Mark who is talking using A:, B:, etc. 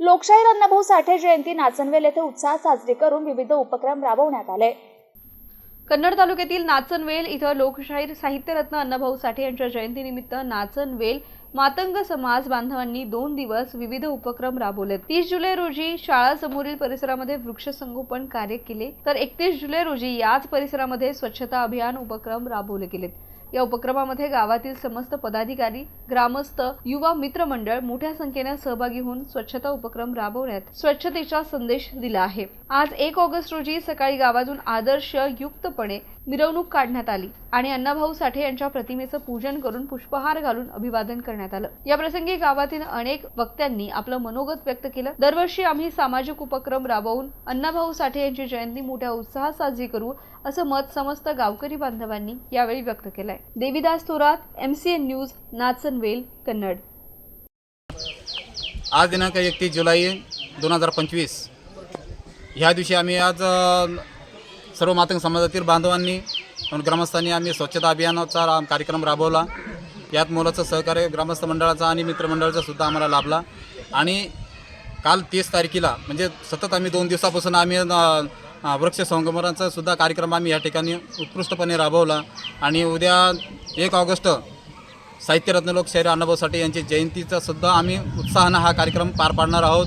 A: लोकशाहीर अण्णाभाऊ साठे जयंती नाचनवेल येथे उत्साहात साजरी करून विविध उपक्रम राबवण्यात आले.
B: कन्नड तालुक्यातील नाचनवेल इथं लोकशाहीर साहित्यरत्न अण्णाभाऊ साठे यांच्या जयंतीनिमित्त नाचनवेल मातंग समाज बांधवांनी दोन दिवस विविध उपक्रम राबवले. तीस जुलै रोजी शाळा समोरील परिसरामध्ये वृक्षसंगोपन कार्य केले. तर एकतीस जुलै रोजी याच परिसरामध्ये स्वच्छता अभियान उपक्रम राबवले गेलेत. या उपक्रमामध्ये गावातील समस्त पदाधिकारी ग्रामस्थ युवा मित्रमंडळ मोठ्या संख्येने सहभागी होऊन स्वच्छता उपक्रम राबवण्यात स्वच्छतेचा संदेश दिला आहे. आज एक ऑगस्ट रोजी सकाळी गावातून आदर्श युक्तपणे मिरवणूक काढण्यात आली आणि अण्णाभाऊ साठे यांच्या प्रतिमेचं पूजन करून पुष्पहार घालून अभिवादन करण्यात आलं. या प्रसंगी गावातील अनेक वक्त्यांनी आपलं मनोगत व्यक्त केलं. दरवर्षी आम्ही सामाजिक उपक्रम राबवून अण्णाभाऊ साठे यांची जयंती मोठ्या उत्साहात साजरी करू. असं मत समस्त गावकरी बांधवांनी यावेळी व्यक्त केलंय. Devidas Thorat N news Nachanvel Kannad.
C: आज दिनांक एकतीस जुलै दोन हजार पंचवीस. ह्या दिवशी आम्ही आज सर्व मातंग समाजातील बांधवांनी ग्रामस्थांनी आम्ही स्वच्छता अभियानाचा कार्यक्रम राबवला. यात मोलाचं सहकार्य ग्रामस्थ मंडळाचा आणि मित्रमंडळाचा सुद्धा आम्हाला लाभला. आणि काल तीस तारखेला म्हणजे सतत आम्ही दोन दिवसापासून आम्ही वृक्ष संगमरांचा सुद्धा कार्यक्रम आम्ही या ठिकाणी उत्कृष्टपणे राबवला. आणि उद्या एक ऑगस्ट साहित्यरत्न लोकशाहीर अण्णाभाऊ साठे यांची जयंतीचा सुद्धा आम्ही उत्साहानं हा कार्यक्रम पार पाडणार आहोत.